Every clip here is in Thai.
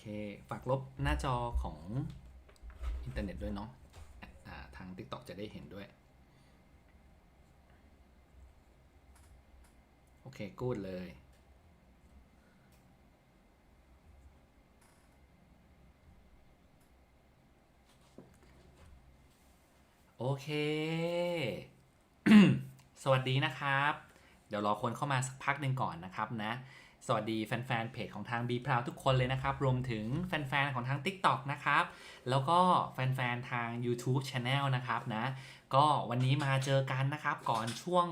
เค ฝากลบหน้าจอของอินเทอร์เน็ตด้วยเนาะทาง TikTok จะได้เห็นด้วย โอเค กูดเลย โอเค สวัสดีนะครับ เดี๋ยวรอคนเข้ามาสักพักหนึ่งก่อนนะครับนะ สวัสดีแฟนๆเพจของทาง b p r o u d ทุกคนเลยนะครับ รวมถึงแฟนๆของทาง TikTok นะครับ แล้วก็แฟนๆทาง YouTube Channel นะครับนะ ก็วันนี้มาเจอกันนะครับก่อนช่วง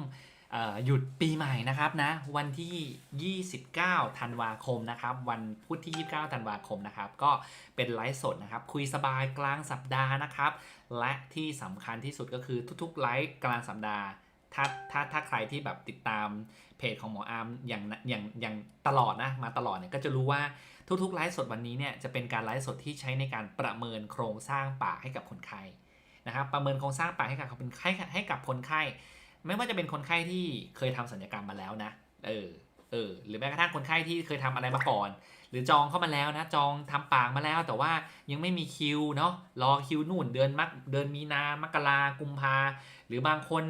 หยุดปีใหม่นะครับนะ วันที่ 29 ธันวาคมนะครับ วันพุธที่ 29 ธันวาคมนะครับ ก็เป็นไลฟ์สดนะครับ คุยสบายกลางสัปดาห์นะครับ และที่สำคัญที่สุดก็คือทุกๆไลฟ์กลางสัปดาห์ ถ้าถ้าถ้าใครที่แบบติดตามเพจของหมออาร์มอย่างอย่างอย่างตลอดนะมาตลอดเนี่ยก็จะรู้ว่าทุกๆไลฟ์สดวันนี้เนี่ยจะเป็นการไลฟ์สดที่ใช้ในการประเมินโครงสร้างปากให้กับคนไข้นะครับประเมินโครงสร้างปากให้กับคนไข้ให้กับคนไข้ ไม่ว่าจะเป็นคนไข้ที่เคยทำศัลยกรรมมาแล้วนะเออเออหรือแม้กระทั่งคนไข้ที่เคยทำอะไรมาก่อน หรือจองเข้ามาแล้วนะจองทำปากมาแล้ว แต่ว่ายังไม่มีคิวเนาะรอคิวนู่นเดือนมักเดือนมีนามกรากุมภาหรือบางคน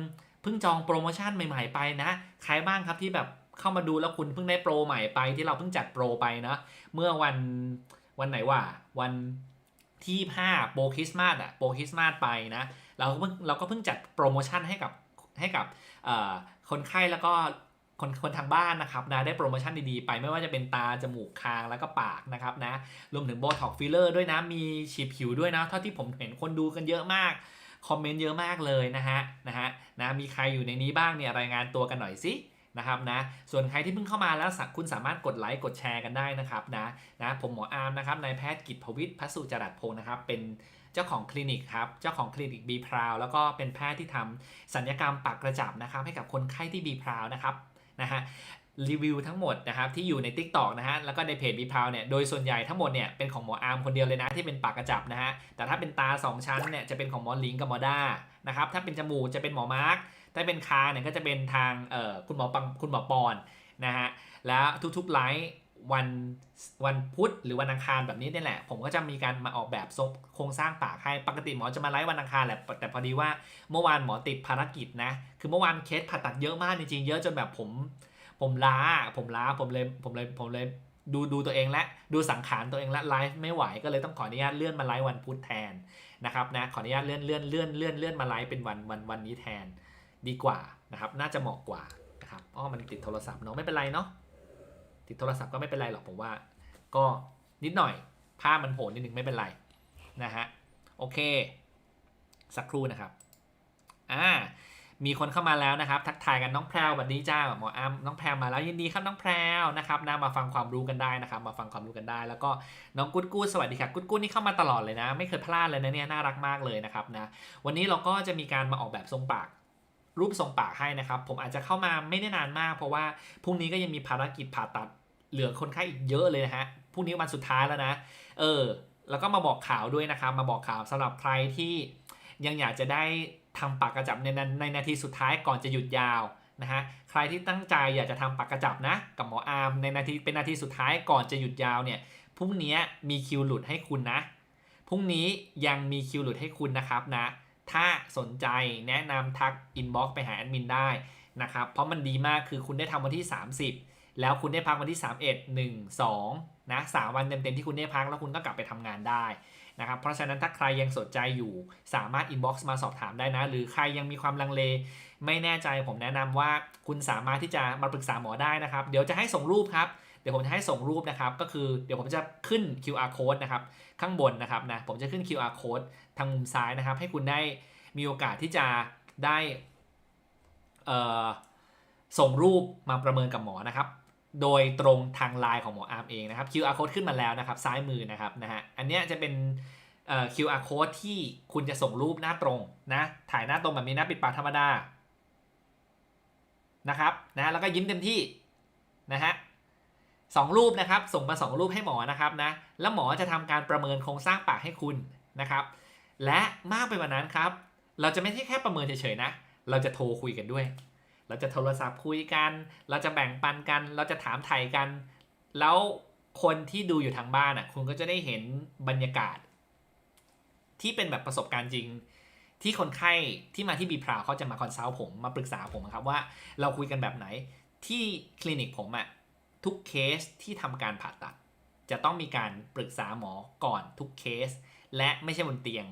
พิ่งจองโปรโมชั่นใหม่ๆไปนะ ใครบ้างครับที่แบบเข้ามาดูแล้วคุณเพิ่งได้โปรใหม่ไปที่เราเพิ่งจัดโปรไปนะ เมื่อวันวันไหนวะวันที่5โปรคริสต์มาสอะโปรคริสต์มาสไปนะ เราก็เพิ่งเราก็เพิ่งจัดโปรโมชั่นให้กับให้กับคนไข้แล้วก็คนคนทางบ้านนะครับนะได้โปรโมชั่นดีๆไปไม่ว่าจะเป็นตา จมูกคางแล้วก็ปากนะครับนะรวมถึงโบท็อกฟิลเลอร์ด้วยนะ มีฉีดผิวด้วยนะ เท่าที่ผมเห็นคนดูกันเยอะมาก คอมเมนต์เยอะมากเลยนะฮะนะฮะนะมีใครอยู่ในนี้บ้างเนี่ยรายงานตัวกันหน่อยสินะครับนะส่วนใครที่เพิ่งเข้ามาแล้วสักคุณสามารถกดไลค์กดแชร์กันได้นะครับนะนะผมหมออาร์มนะครับนายแพทย์กิตพวิทย์พัสุจรัสพงศ์นะครับเป็นเจ้าของคลินิกครับเจ้าของคลินิกบีพราวแล้วก็เป็นแพทย์ที่ทำสัญญกรรมปากกระจับนะครับให้กับคนไข้ที่บีพราวนะครับนะฮะ รีวิวทั้งหมดนะครับที่อยู่ใน Tik t o อกนะฮะแล้วก็ในเพจบีพาวเนี่ยโดยส่วนใหญ่ทั้งหมดเนี่ยเป็นของหมออาร์มคนเดียวเลยนะที่เป็นปากกระจับนะฮะแต่ถ้าเป็นตา 2 ชั้นเนี่ยจะเป็นของหมอลิงกับหมอด้านะครับถ้าเป็นจมูกจะเป็นหมอมาร์คถ้าเป็นคางเนี่ยก็จะเป็นทางเอ่อคุณหมอปังคุณหมอปอนนะฮะแล้วทุกๆไลฟ์วันวันพุธหรือวันอังคารแบบนี้นี่แหละ ผมก็จะมีการมาออกแบบโครงสร้างปากให้ปกติหมอจะมาไลฟ์วันอังคารแหละแต่พอดีว่าเมื่อวานหมอติดภารกิจนะคือเมื่อวานเคสผ่าตัดเยอะมากจริงๆเยอะจนแบบผม ผมล้า ผมล้าผมเลยผมเลยผมเลยดูดูตัวเองและดูสังขารตัวเองและไลฟ์ไม่ไหวก็เลยต้องขออนุญาตเลื่อนมาไลฟ์วันพุธแทนนะครับนะขออนุญาตเลื่อนเลื่อนเลื่อนเลื่อนเลื่อนมาไลฟ์เป็นวันวันวันนี้แทนดีกว่านะครับ น่าจะเหมาะกว่านะครับเพราะมันติดโทรศัพท์เนาะไม่เป็นไรเนาะติดโทรศัพท์ก็ไม่เป็นไรหรอกผมว่า ก็นิดหน่อยภาพมันโผล่นิดนึงไม่เป็นไรนะฮะโอเค สักครู่นะครับอ่า มีคนเข้ามาแล้วนะครับทักทายกันน้องแพรวสวัสดีจ้าหมออ้ำน้องแพรวมาแล้วยินดีครับน้องแพรวนะครับนะมาฟังความรู้กันได้นะครับ มาฟังความรู้กันได้ แล้วก็น้องกุ๊ดกู๊ดสวัสดีครับกุ๊ดกู๊ดนี่เข้ามาตลอดเลยนะ ไม่เคยพลาดเลยนะเนี่ยน่ารักมากเลยนะครับนะวันนี้เราก็จะมีการมาออกแบบทรงปากรูปทรงปากให้นะครับ ผมอาจจะเข้ามาไม่ได้นานมาก เพราะว่าพรุ่งนี้ก็ยังมีภารกิจผ่าตัดเหลือคนไข้อีกเยอะเลยนะฮะพรุ่งนี้วันสุดท้ายแล้วนะ เออ แล้วก็มาบอกข่าวด้วยนะครับ มาบอกข่าวสำหรับใครที่ยังอยากจะได้ ทำปากกระจับในในนาทีสุดท้ายก่อนจะหยุดยาวนะฮะใครที่ตั้งใจอยากจะทำปากกระจับนะ กับหมออาร์มในนาทีเป็นนาทีสุดท้ายก่อนจะหยุดยาวเนี่ยพรุ่งนี้มีคิวหลุดให้คุณนะพรุ่งนี้ยังมีคิวหลุดให้คุณนะครับนะ ถ้าสนใจแนะนำทักอินบ็อกซ์ไปหาแอดมินได้นะครับ เพราะมันดีมากคือคุณได้ทำวันที่ 30 แล้วคุณได้พักวันที่ 31 1 2นะ3วันเต็มๆที่คุณได้พักแล้วคุณก็กลับไปทำงานได้ นะครับเพราะฉะนั้นถ้าใครยังสนใจอยู่สามารถอินบ็อกซ์มาสอบถามได้นะ หรือใครยังมีความลังเล ไม่แน่ใจผมแนะนำว่าคุณสามารถที่จะมาปรึกษาหมอได้นะครับ เดี๋ยวจะให้ส่งรูปครับเดี๋ยวผมจะให้ส่งรูปนะครับ ก็คือเดี๋ยวผมจะขึ้น QR code นะครับ ข้างบนนะครับนะผมจะขึ้น QR code ทางมุมซ้ายนะครับ ให้คุณได้มีโอกาสที่จะได้ส่งรูปมาประเมินกับหมอนะครับ โดยตรงทางไลน์ของหมออาร์มเองนะครับ QR code ขึ้นมาแล้วนะครับซ้ายมือนะครับนะฮะอันนี้จะเป็นเอ่อ QR code ที่คุณจะส่งรูปหน้าตรงนะถ่ายหน้าตรงแบบนี้นะปิดปากธรรมดานะครับนะแล้วก็ยิ้มเต็มที่นะฮะสองรูปนะครับส่งมาสองรูปให้หมอนะครับนะแล้วหมอจะทำการประเมินโครงสร้างปากให้คุณนะครับ และมากไปกว่านั้นครับ เราจะไม่ใช่แค่ประเมินเฉยๆนะ เราจะโทรคุยกันด้วย เราจะโทรศัพท์คุยกัน เราจะแบ่งปันกัน เราจะถามไถ่กัน แล้วคนที่ดูอยู่ทางบ้านอะ คุณก็จะได้เห็นบรรยากาศ ที่เป็นแบบประสบการณ์จริง ที่คนไข้ที่มาที่บีพราวเขาจะมาคอนซัลท์ผมมาปรึกษาผมอะครับว่าเราคุยกันแบบไหนที่คลินิกผมอะทุกเคสที่ทำการผ่าตัด จะต้องมีการปรึกษาหมอก่อนทุกเคส และไม่ใช่บนเตียง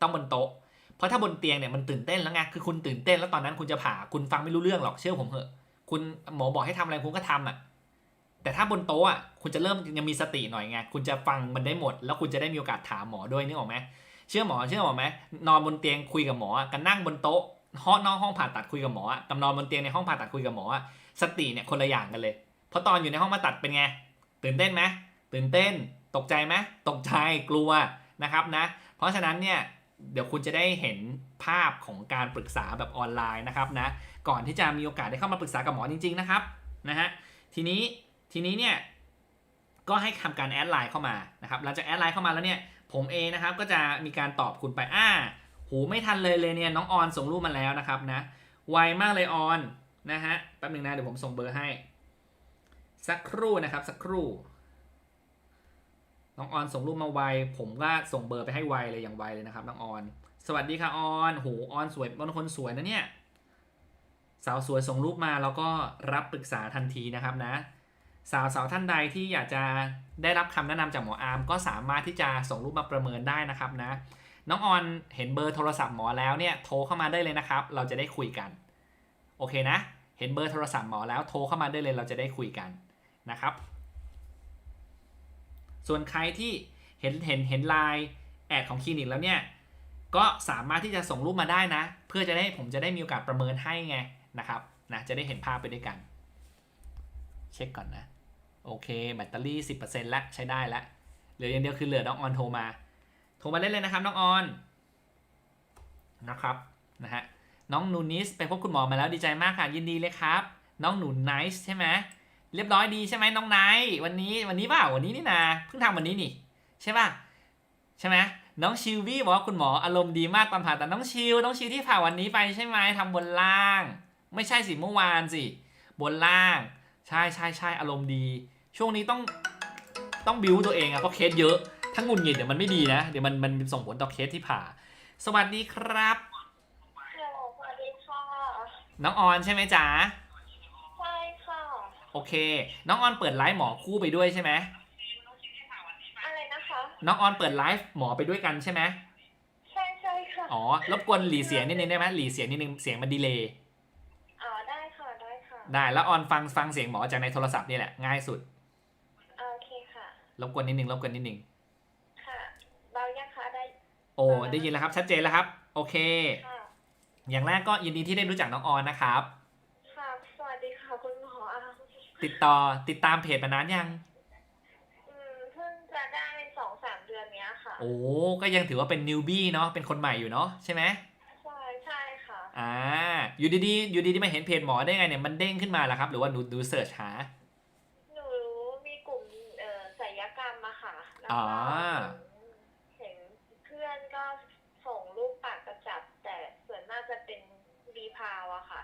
ต้องบนโต๊ะ เพราะถ้าบนเตียงเนี่ยมันตื่นเต้นแล้วไงคือคุณตื่นเต้นแล้วตอนนั้นคุณจะผ่าคุณฟังไม่รู้เรื่องหรอกเชื่อผมเถอะคุณหมอบอกให้ทำอะไรคุณก็ทำอะแต่ถ้าบนโต๊ะอะคุณจะเริ่มยังมีสติหน่อยไงคุณจะฟังมันได้หมด แล้วคุณจะได้มีโอกาสถามหมอด้วยนึกออกไหมเชื่อหมอเชื่อหมอไหมนอนบนเตียงคุยกับหมอกับนั่งบนโต๊ะห้องนอกห้องผ่าตัดคุยกับหมอกับนอนบนเตียงในห้องผ่าตัดคุยกับหมอสติเนี่ยคนละอย่างกันเลย เพราะตอนอยู่ในห้องผ่าตัดเป็นไงตื่นเต้นไหมตื่นเต้น ตกใจไหมตกใจกลัวนะครับนะ เพราะฉะนั้นเนี่ย เดี๋ยวคุณจะได้เห็นภาพของการปรึกษาแบบออนไลน์นะครับนะก่อนที่จะมีโอกาสได้เข้ามาปรึกษากับหมอจริง ๆ นะครับนะฮะทีนี้ทีนี้เนี่ยก็ให้ทำการแอดไลน์เข้ามานะครับหลังจากแอดไลน์เข้ามาแล้วเนี่ยผมเองนะครับก็จะมีการตอบคุณไปอ่าหูไม่ทันเลยเลยเนี่ยน้องออนส่งรูปมาแล้วนะครับนะไวมากเลยออนนะฮะแป๊บหนึงนะเดี๋ยวผมส่งเบอร์ให้ สักครู่นะครับสักครู่ น้องออนส่งรูปมาไว ผมก็ส่งเบอร์ไปให้ไวเลยอย่างไวเลยนะครับน้องออน สวัสดีค่ะออนโหออนสวยเป็นคนสวยนะเนี่ย สาวสวยส่งรูปมาแล้วก็รับปรึกษาทันทีนะครับนะ สาวสาวท่านใดที่อยากจะได้รับคำแนะนำจากหมออาร์มก็สามารถที่จะส่งรูปมาประเมินได้นะครับนะ น้องออนเห็นเบอร์โทรศัพท์หมอแล้วเนี่ยโทรเข้ามาได้เลยนะครับ เราจะได้คุยกันโอเคนะ เห็นเบอร์โทรศัพท์หมอแล้วโทรเข้ามาได้เลยเราจะได้คุยกันนะครับ ส่วนใครที่เห็นเห็นเห็นไลน์แอดของคลินิกแล้วเนี่ยก็สามารถที่จะส่งรูปมาได้นะ เพื่อจะได้ผมจะได้มีโอกาสประเมินให้ไงนะครับนะจะได้เห็นภาพไปด้วยกัน เช็คก่อนนะ โอเค แบตเตอรี่ 10%แล้วใช้ได้แล้วเหลืออย่างเดียวคือเหลือน้องออนโทรมา โทรมาได้เลยนะครับน้องออนนะครับนะฮะน้องนูนิสไปพบคุณหมอมาแล้วดีใจมากค่ะยินดีเลยครับ น้องหนูไนซ์ใช่ไหม เรียบร้อยดีใช่ไหมน้องไนท์วันนี้วันนี้เปล่าวันนี้นี่นาเพิ่งทำวันนี้นี่ ใช่ป่ะใช่ไหมน้องชิววี่บอกว่าคุณหมออารมณ์ดีมากตอนผ่าตัดน้องชิวน้องชิวที่ผ่าวันนี้ไปใช่ไหมทำบนล่าง ไม่ใช่สิเมื่อวานสิบนล่าง ใช่ใช่ใช่อารมณ์ดี ช่วงนี้ต้องต้องบิวตัวเองอะเพราะเคสเยอะถ้าหงุนหงิดเดี๋ยวมันไม่ดีนะ เดี๋ยวมันมันส่งผลต่อเคสที่ผ่า สวัสดีครับฮัลโหลสวัสดีค่ะน้องออนใช่ไหมจ๊ะใช่ค่ะ โอเค น้องออนเปิดไลฟ์หมอคู่ไปด้วยใช่ไหมอะไรนะคะ น้องออนเปิดไลฟ์หมอไปด้วยกันใช่ไหมใช่ใช่ค่ะ อ๋อ รบกวนหลีเสียงนิดนึงได้ไหมหลีเสียงนิดนึง เสียงมันดีเลย์ อ๋อได้ค่ะได้ค่ะ ได้ แล้วออนฟังฟังเสียงหมอจากในโทรศัพท์นี่แหละ ง่ายสุด โอเคค่ะ รบกวนนิดนึง รบกวนนิดนึง ค่ะเรายังคะได้ โอ้ ได้ยินแล้วครับ ชัดเจนแล้วครับ โอเค ค่ะ อย่างแรกก็ยินดีที่ได้รู้จักน้องออนนะครับ ค่ะสวัสดีค่ะคุณหมออา ติดต่อติดตามเพจมานานยัง อืมเพิ่งจะได้สองสามเดือนเนี้ยค่ะ โอ้ก็ยังถือว่าเป็นนิวบี้เนาะเป็นคนใหม่อยู่เนาะใช่ไหมใช่ใช่ค่ะ อ่า อยู่ดีๆอยู่ดีๆมาเห็นเพจหมอได้ไงเนี่ยมันเด้งขึ้นมาแล้วครับ หรือว่าหนูดูเสิร์ชหา หนูมีกลุ่มเอ่อศัลยกรรมอะค่ะ แล้วอ๋ก็อเห็นเพื่อนก็ส่งรูปปากกระจับ แต่ส่วนมากจะเป็นบีพาวอะค่ะ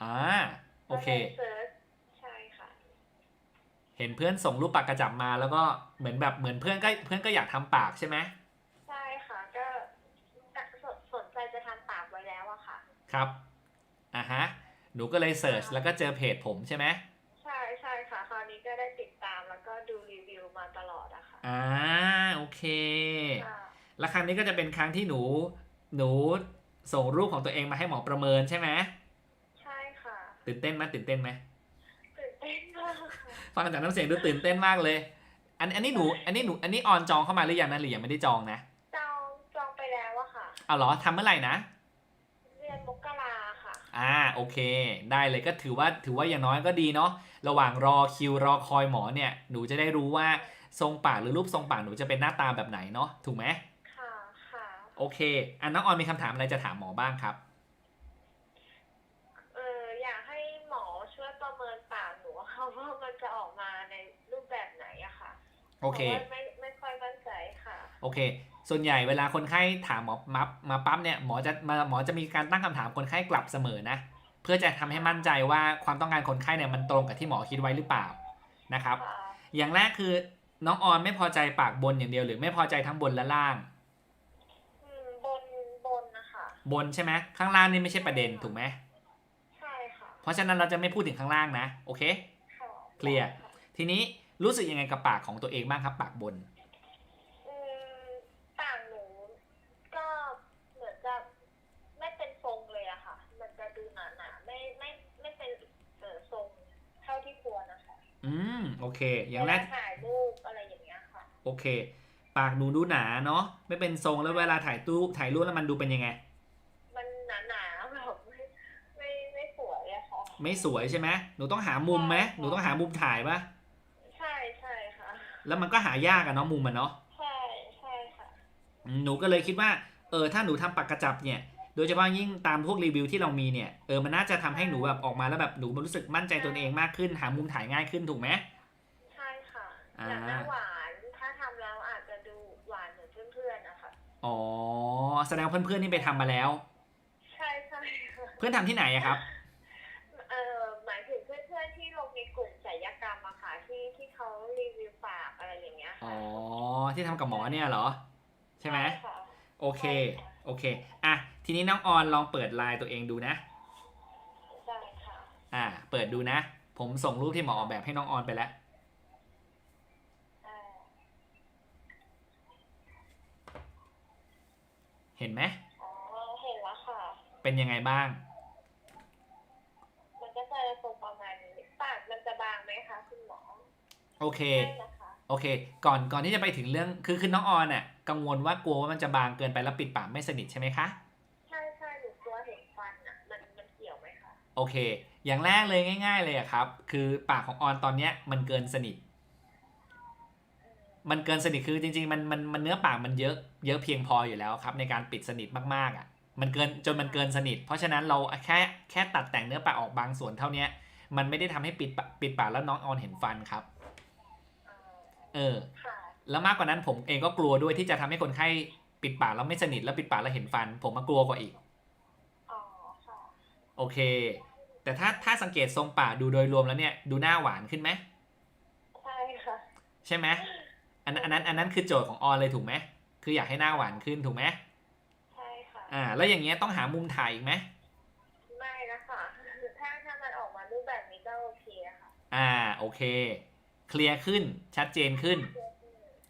อ่าโอเค ก็ลยเซิร์ชใช่ค่ะ เห็นเพื่อนส่งรูปปากกระจับมาแล้วก็เหมือนแบบเหมือนเพื่อนก็เพื่อนก็อยากทำปากใช่ไหมใช่ค่ะ ก็สนสนใจจะทำปากไว้แล้วอะค่ะ ครับอ่าฮะหนูก็เลยเสิร์ชแล้วก็เจอเพจผมใช่ไหมใช่ใช่ค่ะ คราวนี้ก็ได้ติดตามแล้วก็ดูรีวิวมาตลอดอะค่ะอ่าโอเค ค่ะแล้วครั้งนี้ก็จะเป็นครั้งที่หนู หนูส่งรูปของตัวเองมาให้หมอประเมินใช่ไหมใช่ค่ะ ตื่นเต้นไหมตื่นเต้นไหม ตื่นเต้นมากค่ะ ฟังจากน้ำเสียงดูตื่นเต้นมากเลย อันอันนี้หนู อันนี้หนู อันนี้ออนจองเข้ามาหรือยังนะหรือยังไม่ได้จองนะ จองจองไปแล้วอะค่ะ เอาเหรอทำเมื่อไหร่นะ เดือนมกราค่ะ อ่าโอเค ได้เลยก็ถือว่าถือว่าอย่างน้อยก็ดีเนาะ ระหว่างรอคิวรอคอยหมอเนี่ย หนูจะได้รู้ว่าทรงปากหรือรูปทรงปากหนูจะเป็นหน้าตาแบบไหนเนาะ ถูกไหมค่ะ ค่ะ โอเค อันน้องออนมีคำถามอะไรจะถามหมอบ้างครับ เอออยากให้หมอช่วยประเมินปากหนูค่ะว่ามันจะออกมาในรูปแบบไหนอะค่ะ โอเคพราะว่าไม่ไม่ค่อยมั่นใจค่ะ โอเค ส่วนใหญ่เวลาคนไข้ถามหมอมามาปั๊บเนี่ยหมอจะมาหมอจะมีการตั้งคำถามคนไข้กลับเสมอนะ เพื่อจะทำให้มั่นใจว่าความต้องการคนไข้เนี่ยมันตรงกับที่หมอคิดไว้หรือเปล่านะครับค่ะอย่างแรกคือน้องออนไม่พอใจปากบนอย่างเดียว หรือไม่พอใจทั้งบนและล่างอืมบนบนนะคะบนใช่ไหมข้างล่างนี่ไม่ใช่ประเด็นถูกไหมใช่ค่ะเพราะฉะนั้นเราจะไม่พูดถึงข้างล่างนะ โอเคค่ะเคลียร์ทีนี้ รู้สึกยังไงกับปากของตัวเองบ้างครับ ปากบน อืมปากหนูก็เหมือนจะไม่เป็นทรงเลยอะค่ะ มันจะดูหนาหนาๆไม่ไม่ไม่เป็นเออทรงเท่าที่ควรนะคะอืมโอเค อย่างแรก เวลถ่ายรูปอะไรอย่างเงี้ยค่ะ โอเค ปากหนูดูหนาเนาะไม่เป็นทรงแล้วเวลาถ่ายรูปถ่ายรูปแล้วมันดูเป็นยังไง มันหนาหนาๆแบบไม่ไม่ไม่สวยอะค่ะ ไม่สวยใช่ไหมหนูต้องหามุมไหมหนูต้องหามุมถ่ายปะใช่ใช่ค่ะ แล้วมันก็หายากอะเนาะมุมมันเนาะใช่ใช่ค่ะอืมหนูก็เลยคิดว่าเออถ้าหนูทำปากกระจับเนี่ย โดยเฉพาะยิ่งตามพวกรีวิวที่เรามีเนี่ยเออมันน่าจะทำให้หนูแบบออกมาแล้วแบบหนูรู้สึกมั่นใจตัวเองมากขึ้น หามุมถ่ายง่ายขึ้นถูกไหมใช่ค่ะอ่าอย่างหน้าหวานถ้าทำแล้วอาจจะดูหวานเหมือนเพื่อนๆนะคะอ๋อแสดงว่าเพื่อนๆนี่ไปทำมาแล้ว ใช่ใช่ค่ะเพื่อนทำที่ไหนอะครับ ที่ทำกับหมอเนี่ยเหรอ ใช่ไหมค่ะโอเค โอเคอะทีนี้น้องออนลองเปิดไลน์ตัวเองดูนะ ได้ค่ะ อ่า เปิดดูนะ ผมส่งรูปที่หมอออกแบบให้น้องออนไปแล้วอ่าเห็นไหมอ๋อเห็นแล้วค่ะ เป็นยังไงบ้าง มันก็จะทรงประมาณนี้ปากมันจะบางไหมคะคุณหมอโอเค ใช่นะคะ โอเค ก่อนก่อนที่จะไปถึงเรื่องคือคือน้องออนน่ะ กังวลว่ากลัวว่ามันจะบางเกินไปแล้วปิดปากไม่สนิทใช่ไหมคะใช่ใช่หนูกลัวเห็นฟันอะมันมันเกี่ยวไหมคะโอเค อย่างแรกเลยง่าย ๆ เลยอะครับ คือปากของออนตอนเนี้ยมันเกินสนิทอืมมันเกินสนิทคือจริง ๆ มันมันมันเนื้อปากมันเยอะเยอะเพียงพออยู่แล้วครับ ในการปิดสนิทมากๆอะ มันเกินจนมันเกินสนิท เพราะฉะนั้นเราแค่แค่ตัดแต่งเนื้อปากออกบางส่วนเท่าเนี้ยมันไม่ได้ทำให้ปิดปากปิดปากแล้วน้องออนเห็นฟันครับอ่า เออค่ะแล้วมากกว่านั้นผมเองก็กลัวด้วยที่จะทำให้คนไข้ปิดปากแล้วไม่สนิทแล้วปิดปากแล้วเห็นฟัน ผมมากลัวกว่าอีกอ๋อค่ะโอเค แต่ถ้าถ้าสังเกตทรงปากดูโดยรวมแล้วเนี่ย ดูหน้าหวานขึ้นไหมใช่ค่ะใช่ไหมอันนั้นอันนั้นอันนั้นคือโจทย์ของออนเลยถูกไหมคืออยากให้หน้าหวานขึ้นถูกไหมใช่ค่ะอ่า แล้วอย่างเงี้ยต้องหามุมถ่ายอีกไหมไม่นะคะถ้าถ้ามันออกมารูปแบบนี้ก็โอเคค่ะอ่าโอเค เคลียร์ขึ้นชัดเจนขึ้น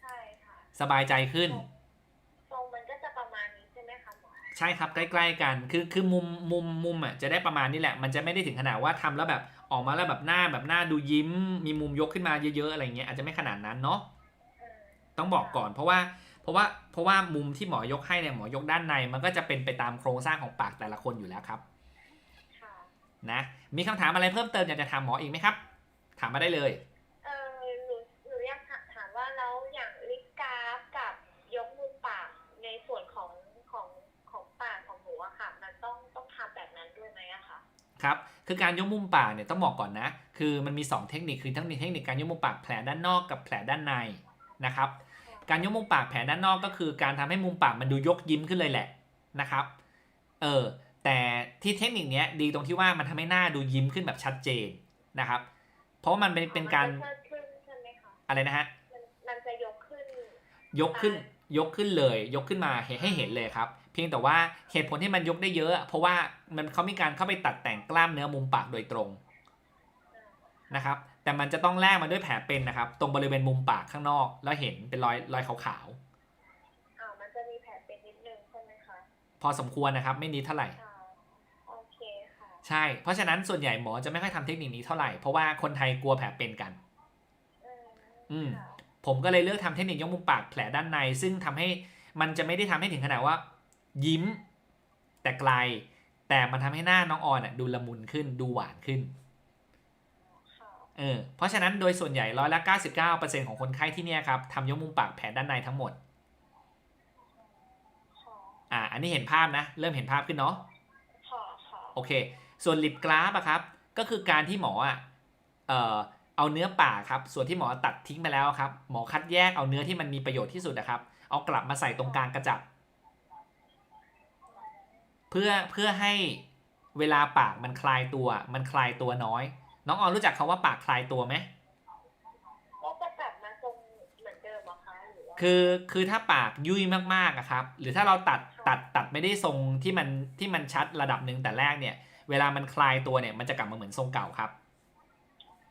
ใช่ค่ะสบายใจขึ้น ทรงมันก็จะประมาณนี้ใช่ไหมคะหมอใช่ครับใกล้ๆกันคือคือมุมมุมมุมอะจะได้ประมาณนี้แหละ มันจะไม่ได้ถึงขนาดว่าทำแล้วแบบออกมาแล้วแบบหน้าแบบหน้าดูยิ้ม มีมุมยกขึ้นมาเยอะๆอะไรเงี้ยอาจจะไม่ขนาดนั้นเนาะอืมต้องบอกก่อนเพราะว่าเพราะว่าเพราะว่ามุมที่หมอยกให้เนี่ยหมอยกด้านในมันก็จะเป็นไปตามโครงสร้างของปากแต่ละคนอยู่แล้วครับค่ะ นะมีคำถามอะไรเพิ่มเติมอยากจะถามหมออีกไหมครับ ถามมาได้เลย เออหนูหนูอยากถามว่าแล้วอย่างลิปกราฟกับยกมุมปากในส่วนของของของปากของหนูอะค่ะ มันต้องต้องทำแบบนั้นด้วยไหมอะ คะครับคือการยกมุมปากเนี่ยต้องบอกก่อนนะ คือมันมี 2 เทคนิคคือทั้งมีเทคนิคการยกมุมปากแผลด้านนอกกับแผลด้านในนะครับการยกมุมปากแผลด้านนอกก็คือการทำให้มุมปากมันดูยกยิ้มขึ้นเลยแหละนะครับเออแต่ที่เทคนิคเนี้ยดีตรงที่ว่ามันทำให้หน้าดูยิ้มขึ้นแบบชัดเจนนะครับ เพราะว่ามันเป็นเป็นการมันจะเชิดขึ้นใช่ไหมคะอะไรนะฮะมันมันจะยกขึ้น ยกขึ้นยกขึ้นเลย ยกขึ้นมาให้ให้เห็นเลยครับ เพียงแต่ว่าเหตุผลที่มันยกได้เยอะอะ เพราะว่ามันเขามีการเข้าไปตัดแต่งกล้ามเนื้อมุมปากโดยตรงนะครับ แต่มันจะต้องแลกมาด้วยแผลเป็นนะครับ ตรงบริเวณมุมปากข้างนอก แล้วเห็นเป็นรอยรอยขาวอ่ามันจะมีแผลเป็นนิดนึงใช่ไหมคะๆพอสมควรนะครับ ไม่นิดเท่าไหร่อ่าโอเคค่ะใช่ เพราะฉะนั้นส่วนใหญ่หมอจะไม่ค่อยทำเทคนิคนี้เท่าไหร่เพราะว่าคนไทยกลัวแผลเป็นกัน อืมอืมค่ะผมก็เลยเลือกทำเทคนิคยกมุมปากแผลด้านใน ซึ่งทำให้มันจะไม่ได้ทำให้ถึงขนาดว่า ยิ้ม แต่ไกล แต่มันทำให้หน้าน้องออนอะดูละมุนขึ้นดูหวานขึ้นค่ะเออเพราะฉะนั้นโดยส่วนใหญ่ร้อยละ 99%ของคนไข้ที่เนี่ยครับทำยกมุมปากแผลด้านในทั้งหมดค่ะอ่า อันนี้เห็นภาพนะ เริ่มเห็นภาพขึ้นเนาะค่ะค่ะโอเค ส่วนลิปกราฟอะครับ ก็คือการที่หมออะเอ่อเอาเนื้อปากครับ ส่วนที่หมอตัดทิ้งไปแล้วครับ หมอคัดแยกเอาเนื้อที่มันมีประโยชน์ที่สุดนะครับ เอากลับมาใส่ตรงกลางกระจับ เพื่อเพื่อให้เวลาปากมันคลายตัว มันคลายตัวน้อย น้องออนรู้จักคาว่าปากคลายตัวไหมก็จะกลับมาทรงเหมือนคือคือถ้าปากยุ่ยมากๆอะครับ หรือถ้าเราตัดตัดตัดไม่ได้ทรงที่มันที่มันชัดระดับหนึ่งแต่แรกเนี่ย เวลามันคลายตัวเนี่ยมันจะกลับมาเหมือนทรงเก่าครับ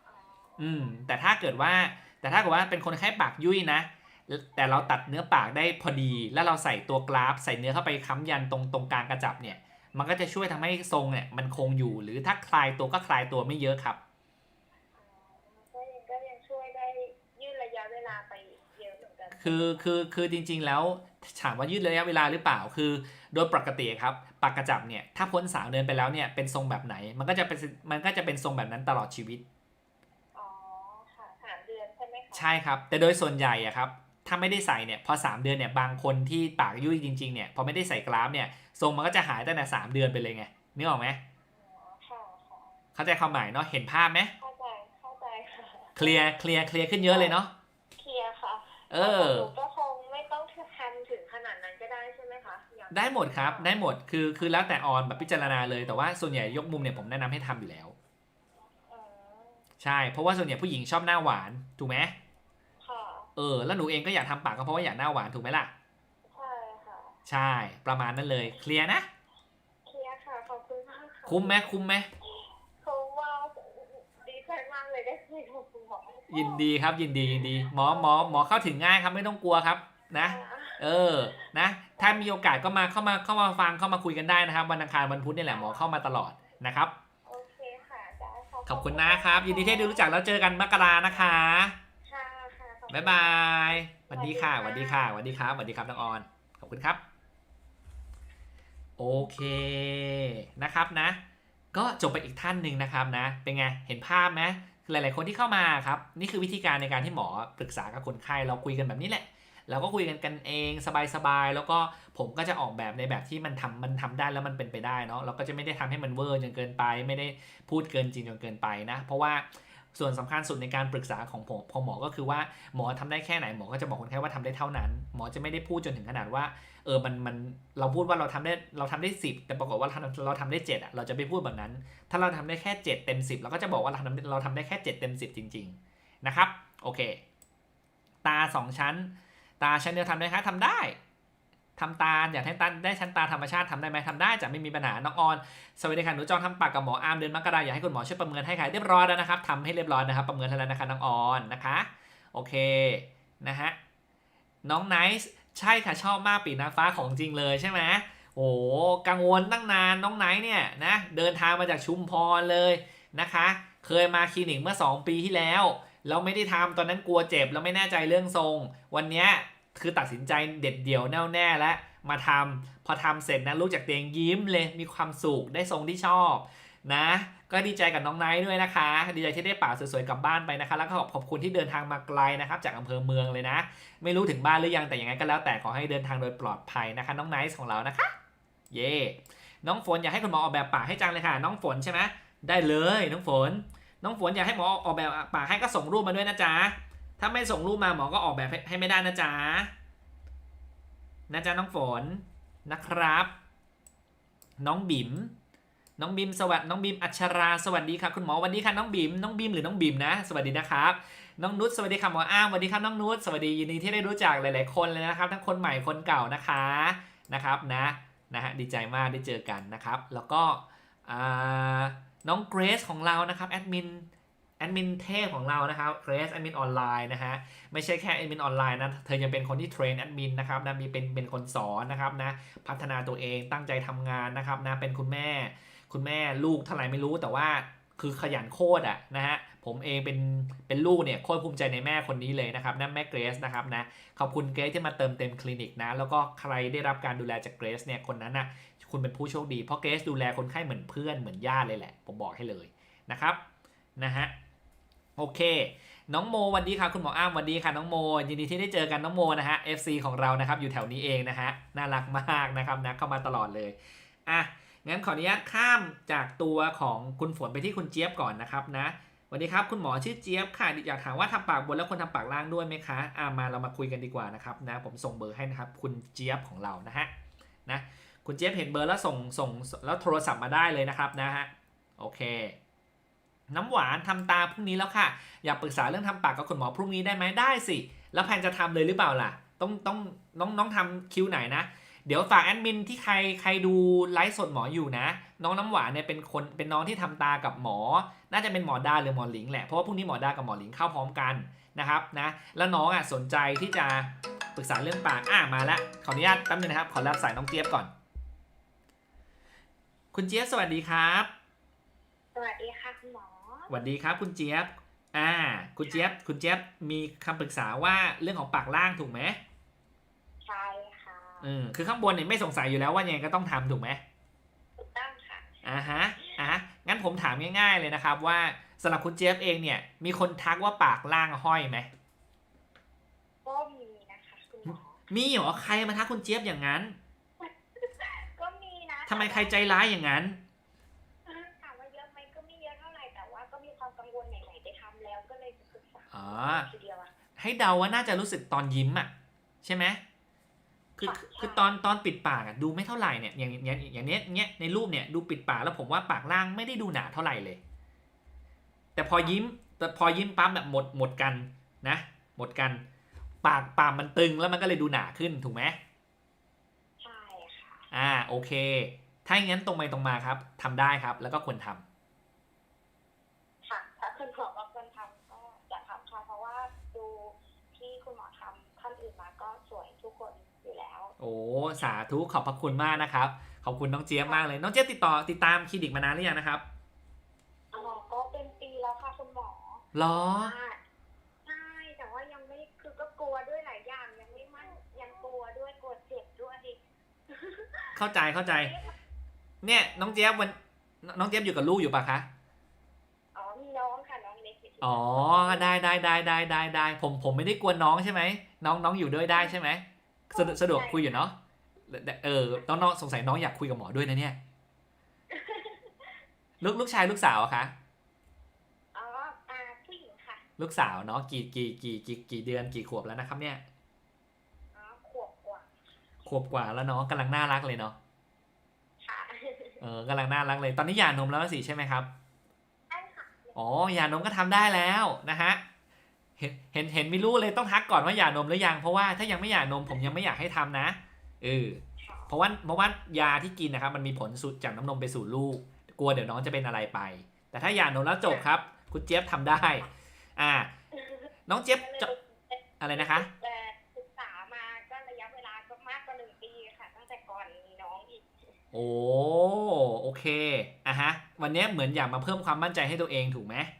อ๋ออืม แต่ถ้าเกิดว่า แต่ถ้าเกิดว่าเป็นคนไข้ปากยุ่ยนะ แต่เราตัดเนื้อปากได้พอดี แล้วเราใส่ตัวกราฟ ใส่เนื้อเข้าไปค้ำยันตรงตรงกลางกระจับเนี่ย มันก็จะช่วยทำให้ทรงเนี่ยมันคงอยู่ หรือถ้าคลายตัวก็คลายตัวไม่เยอะครับก็ยังก็ยังช่วยได้ยืดระยะเวลาไปเยอะเหมือนกัน คือคือคือจริง ๆ แล้วถามว่ายืดระยะเวลาหรือเปล่า คือโดยปกติครับ ปากกระจับเนี่ย ถ้าพ้นสามเดือนไปแล้วเนี่ย เป็นทรงแบบไหน มันก็จะเป็น มันก็จะเป็นทรงแบบนั้นตลอดชีวิต อ๋อ ค่ะสามเดือนใช่ไหมคะ ใช่ครับ แต่โดยส่วนใหญ่อะครับ ถ้าไม่ได้ใส่เนี่ยพอ 3 เดือนเนี่ยบางคนที่ปากยุ่ยจริงๆเนี่ยพอไม่ได้ใส่กราฟเนี่ยทรงมันก็จะหายตั้งแต่สามเดือนไปเลยไงนึกออกไหมอ๋อค่ะค่ะเข้าใจความหมายเนาะเห็นภาพไหมเข้าใจเข้าใจค่ะเคลียร์เคลียร์เคลียร์ขึ้นเยอะเลยเนาะเคลียร์ค่ะเออหนูก็คงไม่ต้องทำถึงขนาดนั้นก็ได้ใช่ไหมคะอย่างได้หมดครับได้หมดคือคือแล้วแต่ออนแบบพิจารณาเลยแต่ว่าส่วนใหญ่ยกมุมเนี่ยผมแนะนำให้ทำอยู่แล้วอ๋อใช่เพราะว่าส่วนใหญ่ผู้หญิงชอบหน้าหวานถูกไหมค่ะเออ แล้วหนูเองก็อยากทำปากก็เพราะว่าอยากหน้าหวานถูกไหมล่ะ ใช่ค่ะ ใช่ ประมาณนั้นเลย เคลียร์นะ เคลียร์ค่ะ ขอบคุณมากค่ะ คุ้มไหมคุ้มไหมเขาว่าดีใจมากเลยได้คุยกับคุณหมอยินดีครับยินดียินดี หมอหมอหมอเข้าถึงง่ายครับไม่ต้องกลัวครับนะอ่าเออ นะ ถ้ามีโอกาสก็มาเข้ามาเข้ามาฟังเข้ามาคุยกันได้นะครับ วันอังคารวันพุธนี่แหละหมอเข้ามาตลอดนะครับ โอเคค่ะได้ค่ะขอบคุณนะครับ ยินดีที่ได้รู้จักแล้วเจอกันมกรานะคะค่ะค่ะขอ บคุณบ๊ายบายสวัสดีค่ะสวัสดีค่ะสวัสดีครับสวัสดีครับน้องออน ขอบคุณครับ โอเคนะครับนะ ก็จบไปอีกท่านหนึ่งนะครับนะ เป็นไง เห็นภาพไหมหลาย ๆ คนที่เข้ามาครับ นี่คือวิธีการในการที่หมอปรึกษากับคนไข้เราคุยกันแบบนี้แหละเราก็คุยกันกันเองสบายๆ แล้วก็ผมก็จะออกแบบในแบบที่มันทำมันทำได้แล้วมันเป็นไปได้เนาะเราก็จะไม่ได้ทำให้มันเวอร์จนเกินไป ไม่ได้พูดเกินจริงจนเกินไปนะ เพราะว่า ส่วนสำคัญสุดในการปรึกษาของผมของหมอก็คือว่าหมอทำได้แค่ไหนหมอก็จะบอกคนไข้ว่าทำได้เท่านั้น หมอจะไม่ได้พูดจนถึงขนาดว่าเออมันมันเราพูดว่าเราทำได้เราทำได้สิบแต่ปรากฏว่าเราทำเราทำได้เจ็ดอะเราจะไม่พูดแบบนั้น ถ้าเราทำได้แค่เจ็ดเต็มสิบเราก็จะบอกว่าเราทำเราทำได้แค่เจ็ดเต็มสิบจริง ๆ นะครับโอเค ตาสองชั้น ตาชั้นเดียวทำได้ไหมคะทำได้ ทำตาอยากให้ตาได้ชั้นตาธรรมชาติทำได้ไหมทำได้จะไม่มีปัญหาน้องออนสวัสดีค่ะหนูจองทำปากกับหมออามเดือนมกราอยากให้คุณหมอช่วยประเมินให้ค่ะเรียบร้อยแล้วนะครับทำให้เรียบร้อยนะครับ ประเมินให้แล้วนะคะน้องออนนะคะโอเคนะฮะน้องไนซ์ใช่ค่ะชอบมากปีนางฟ้าของจริงเลยใช่ไหมโอ้กังวลตั้งนานน้องไนซ์เนี่ยนะเดินทางมาจากชุมพรเลยนะคะ เคยมาคลินิกเมื่อ 2 ปีที่แล้วแล้วไม่ได้ทำตอนนั้นกลัวเจ็บแล้วไม่แน่ใจเรื่องทรง วันนี้ คือตัดสินใจเด็ดเดี่ยวแน่วแน่และมาทำพอทำเสร็จนะลูกจากเตียงยิ้มเลยมีความสุขได้ทรงที่ชอบนะ ก็ดีใจกับน้องไนท์ด้วยนะคะ ดีใจที่ได้ป่าสวยๆกลับบ้านไปนะคะ แล้วก็ขอบขอบคุณที่เดินทางมาไกลนะครับ จากอำเภอเมืองเลยนะ ไม่รู้ถึงบ้านหรือยังแต่ยังไงก็แล้วแต่ขอให้เดินทางโดยปลอดภัยนะคะ น้องไนท์ของเรานะคะ เย่น้องฝนอยากให้คุณหมอออกแบบป่าให้จังเลยค่ะ น้องฝนใช่ไหมได้เลย น้องฝน น้องฝนอยากให้หมอออกแบบป่าให้ก็ส่งรูปมาด้วยนะจ๊ะ ถ้าไม่ส่งรูปมาหมอก็ออกแบบให้ไม่ได้นะจ๊ะนะจ๊ะน้องฝนนะครับ น้องบิ๋มน้องบิมสวัสดีน้องบิมอัชราสวัสดีค่ะคุณหมอวัสดีค่ะน้องบิมน้องบิมหรือน้องบิมนะ สวัสดีนะครับ น้องนุชสวัสดีค่ะหมออ้ามสวัสดีครับน้องนุชสวัสดียินดีที่ได้รู้จักหลาย ๆ คนเลยนะครับ ทั้งคนใหม่คนเก่านะคะนะครับนะนะฮะดีใจมากได้เจอกันนะครับ แล้วก็น้องเกรซของเรานะครับแอดมิน แอดมินเทพของเรานะครับเกรซแอดมินออนไลน์นะฮะไม่ใช่แค่แอดมินออนไลน์นะเธอยังเป็นคนที่เทรนแอดมินนะครับนะมีเป็นเป็นคนสอนนะครับนะพัฒนาตัวเองตั้งใจทำงานนะครับนะเป็นคุณแม่ คุณแม่ลูกเท่าไหร่ไม่รู้แต่ว่าคือขยันโคตรอะนะฮะผมเองเป็นเป็นลูกเนี่ยโคตรภูมิใจในแม่คนนี้เลยนะครับนั่นแม่เกรซนะครับนะขอบคุณเกรซที่มาเติมเต็มคลินิกนะแล้วก็ใครได้รับการดูแลจากเกรซเนี่ยคนนั้นนะคุณเป็นผู้โชคดีเพราะเกรซดูแลคนไข้เหมือนเพื่อนเหมือนญาติเลยแหละ ผมบอกให้เลยนะครับนะฮะ โอเค น้องโมวันดีค่ะคุณหมออ้ามวันดีค่ะน้องโมยินดีที่ได้เจอกันน้องโมนะฮะ FC ของเรานะครับอยู่แถวนี้เองนะฮะน่ารักมากนะครับนะเข้ามาตลอดเลยอะงั้นขออนุญาตข้ามจากตัวของคุณฝนไปที่คุณเจี๊ยบก่อนนะครับนะสวัสดีครับคุณหมอชื่อเจี๊ยบค่ะอยากถามว่าทำปากบนแล้วควรทำปากล่างด้วยไหมคะอ่ามาเรามาคุยกันดีกว่านะครับนะผมส่งเบอร์ให้นะครับคุณเจี๊ยบของเรานะฮะนะคุณเจี๊ยบเห็นเบอร์แล้วส่งส่งแล้วโทรศัพท์มาได้เลยนะครับนะฮะโอเค น้ำหวานทำตาพรุ่งนี้แล้วค่ะ อยากปรึกษาเรื่องทำปากกับคุณหมอพรุ่งนี้ได้ไหมได้สิ แล้วแพนจะทำเลยหรือเปล่าล่ะ ต้องต้องน้องน้องทำคิวไหนนะ เดี๋ยวฝากแอดมินที่ใครใครดูไลฟ์สดหมออยู่นะ น้องน้ำหวานเนี่ยเป็นคนเป็นน้องที่ทำตากับหมอ น่าจะเป็นหมอดาหรือหมอหลิงแหละ เพราะว่าพรุ่งนี้หมอดากับหมอหลิงเข้าพร้อมกันนะครับนะ แล้วน้องอะสนใจที่จะปรึกษาเรื่องปากอะมาแล้วขออนุญาตแป๊บนึงนะครับ ขอรับสายน้องเจี๊ยบก่อน คุณเจี๊ยบสวัสดีครับ สวัสดีค่ะคุณหมอ สวัสดีครับคุณเจี๊ยบอ่า คุณเจี๊ยบคุณเจี๊ยบมีคำปรึกษาว่าเรื่องของปากล่างถูกไหมใช่ค่ะอืมคือข้างบนเนี่ยไม่สงสัยอยู่แล้วว่ายังไงก็ต้องทำถูกไหมถูกต้องค่ะอ่าฮะอ่าฮะงั้นผมถามง่าย ๆ เลยนะครับ ว่าสำหรับคุณเจี๊ยบเองเนี่ย มีคนทักว่าปากล่างห้อยไหมก็มีนะคะคุณหมอมีเหรอใครมาทักคุณเจี๊ยบอย่างนั้น ก็มีนะทำไมใครใจร้ายอย่างนั้น อ๋อ ทีเดียวอะ ให้เดาว่าน่าจะรู้สึกตอนยิ้มอะ ใช่ไหมคือค่ะ คือตอนตอนปิดปากอะดูไม่เท่าไหร่เนี่ยอย่างอย่างอย่างเนี้ยเนี้ยในรูปเนี่ยดูปิดปากแล้วผมว่าปากล่างไม่ได้ดูหนาเท่าไหร่เลย แต่พอยิ้มแต่พอยิ้มปั๊บแบบหมดหมดกันนะ หมดกัน ปากปากมันตึงแล้วมันก็เลยดูหนาขึ้นถูกไหมใช่ค่ะ อ่าโอเค ถ้าอย่างนั้นตรงไปตรงมาครับทำได้ครับแล้วก็ควรทำ ค่ะ ถ้าคุณหมอว่าควรทำก็จะทำค่ะเพราะว่าดูที่คุณหมอทำท่านอื่นมาก็สวยทุกคนอยู่แล้ว โอ้สาธุขอบพระคุณมากนะครับ ขอบคุณน้องเจี๊ยบมากเลย น้องเจี๊ยบติดต่อติดตามคลินิกมานานหรือยังนะครับอ๋อก็เป็นปีแล้วค่ะคุณหมอหรอ ใช่แต่ว่ายังไม่คือก็กลัวด้วยหลายอย่างยังไม่มั่นยังกลัวด้วยกลัวเจ็บด้วยเข้าใจเข้าใจ เนี่ย น้องเจี๊ยบวันน้องเจี๊ยบอยู่กับลูกอยู่ปะคะอ๋อมีน้องค่ะน้องเล็กอยู่ที่อ๋อได้ได้ได้ได้ได้ได้ผมผมไม่ได้กวนน้องใช่ไหมน้องน้องอยู่ด้วยได้ใช่ไหม สะดวกสะดวกคุยอยู่เนาะแต่เออน้องน้องสงสัยน้องอยากคุยกับหมอด้วยนะเนี่ย ลูกลูกชายลูกสาวอะคะอ๋ออ่าผู้หญิงค่ะ ลูกสาวเนาะกี่กี่กี่กี่กี่เดือนกี่ขวบแล้วนะครับ เนี่ยอ๋อขวบกว่า ขวบกว่าแล้วเนาะกำลังน่ารักเลยเนาะค่ะเออกำลังน่ารักเลย ตอนนี้หย่านมแล้วสิใช่ไหมครับใช่ค่ะอ๋อหย่านมก็ทำได้แล้วนะฮะ เห็นเห็นเห็นไม่รู้เลยต้องทักก่อนว่าหย่านมหรือยังเพราะว่าถ้ายังไม่หย่านมผมยังไม่อยากให้ทำนะเออค่ะเพราะว่าเพราะว่ายาที่กินนะครับมันมีผลสู่จากน้ำนมไปสู่ลูก กลัวเดี๋ยวน้องจะเป็นอะไรไป แต่ถ้าหย่านมแล้วจบครับ คุณเจี๊ยบทำได้ อ่า น้องเจี๊ยบจะอะไรนะคะแต่ศึกษามาก็ระยะเวลาก็มากกว่าหนึ่งปีค่ะ ตั้งแต่ก่อนมีน้องอีกโอ้โอเคอะฮะ วันนี้เหมือนอยากมาเพิ่มความมั่นใจให้ตัวเองถูกไหมใ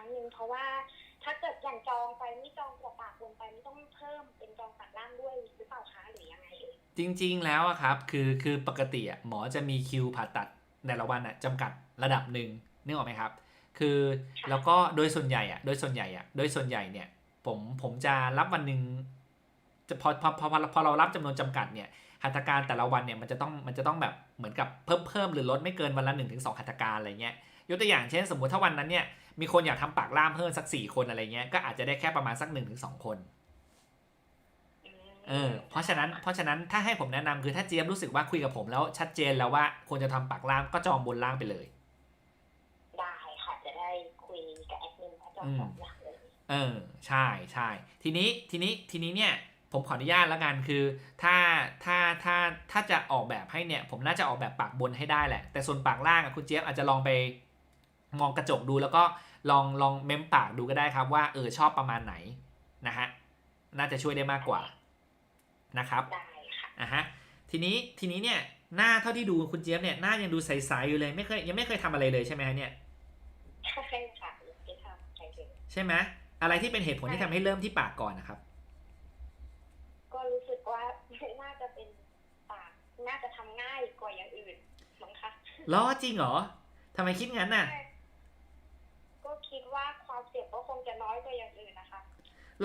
รั้งหนึ่งเพราะว่าถ้าเกิดอย่างจองไปไม่จองกระปากบนไปไม่ต้องเพิ่มเป็นจองปากล่างด้วยหรือเปล่าคะหรือยังไงเอ่ยจริง ๆ แล้วอะครับคือคือปกติอะหมอจะมีคิวผ่าตัดแต่ละวันอะจำกัดระดับหนึ่งนึกออกไหมครับ คือแล้วก็โดยส่วนใหญ่อะโดยส่วนใหญ่อะโดยส่วนใหญ่เนี่ยผมผมจะรับวันหนึ่งจะพอพอพอพอพอเรารับจำนวนจำกัดเนี่ยหัตถการแต่ละวันเนี่ยมันจะต้องมันจะต้องแบบเหมือนกับเพิ่มเพิ่มหรือลดไม่เกินวันละ1นถึงสหัตถการอะไรเงี้ยยกตัวอย่างเช่น สมมุติถ้าวันนั้นเนี่ยมีคนอยากทำปากล่ามเพิ่มสักสี่คนอะไรเงี้ยก็อาจจะได้แค่ประมาณสัก1นถึงสคนเออเพราะฉะนั้นเพราะฉะนั้นถ้าให้ผมแนะนำคือถ้าเจี๊ยบรู้สึกว่าคุยกับผมแล้วชัดเจนแล้วว่าควรจะทำปากล่างก็จองบนล่างไปเลย ได้ค่ะจะได้คุยกับแอดมินว่าจองสองอย่างเลยเออใช่ใช่ทีนี้ทีนี้ทีนี้เนี่ยผมขออนุญาตแล้วกันคือ ถ้าถ้าถ้าถ้าจะออกแบบให้เนี่ย ผมน่าจะออกแบบปากบนให้ได้แหละ แต่ส่วนปากล่างอะคุณเจี๊ยบอาจจะลองไป มองกระจกดูแล้วก็ลองลองเม้มปากดูก็ได้ครับว่าเออชอบประมาณไหนนะฮะน่าจะช่วยได้มากกว่านะครับได้ค่ะอะฮะทีนี้ทีนี้เนี่ยหน้าเท่าที่ดูคุณเจี๊ยบเนี่ยหน้ายังดูใสๆอยู่เลยไม่เคยยังไม่เคยทำอะไรเลยใช่ไหมฮะเนี่ยใช่ค่ะที่ทำใช่เลยใช่ไหมอะไรที่เป็นเหตุผลที่ทำให้เริ่มที่ปากก่อนนะครับ ก็รู้สึกว่าน่าจะเป็นปากน่าจะทำง่ายกว่าอย่างอื่นมั้งคะล้อจริงเหรอทำไมคิดงั้นน่ะใช่ก็ คิดว่าความเสี่ยงก็คงจะน้อยกว่าอย่างอื่นนะคะ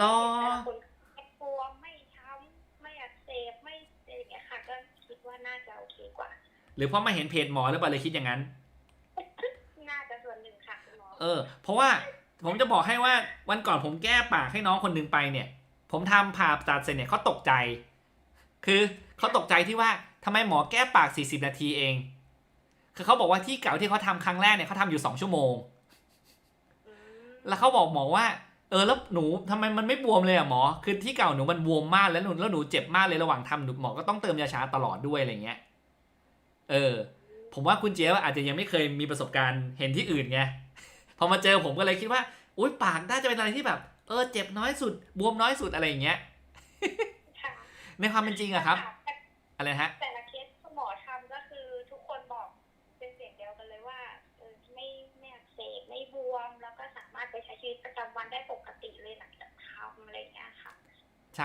ล้อแต่คนไม่กลัวไม่ช้ำไม่อักเสบไม่อะไรอย่างเงี้ยค่ะก็คิดว่าน่าจะโอเคกว่า หรือเพราะมาเห็นเพจหมอหรือเปล่าเลยคิดอย่างนั้น น่าจะส่วนหนึ่งค่ะคุณหมอเออ เพราะว่าผมจะบอกให้ว่าวันก่อนผมแก้ปากให้น้องคนหนึงไปเนี่ย ผมทำผ่าตัดเสร็จเนี่ยเขาตกใจ คือเขาตกใจที่ว่าทำไมหมอแก้ปาก 40 นาทีเอง คือเขาบอกว่าที่เก่าที่เขาทำครั้งแรกเนี่ยเขาทำอยู่ 2 ชั่วโมงอืม แล้วเขาบอกหมอว่า เออแล้วหนูทำไมมันไม่บวมเลยอะหมอ คือที่เก่าหนูมันบวมมากแล้วหนูแล้วหนูเจ็บมากเลยระหว่างทำหนูหมอก็ต้องเติมยาชาตลอดด้วยอะไรเงี้ย เออ ผมว่าคุณเจี๊ยบอาจจะยังไม่เคยมีประสบการณ์เห็นที่อื่นไง พอมาเจอผมก็เลยคิดว่า อุ้ยปากน่าจะเป็นอะไรที่แบบ เออเจ็บน้อยสุด บวมน้อยสุดอะไรอย่างเงี้ยค่ะในความเป็นจริงอะครับแต่อะไรนะฮะแต่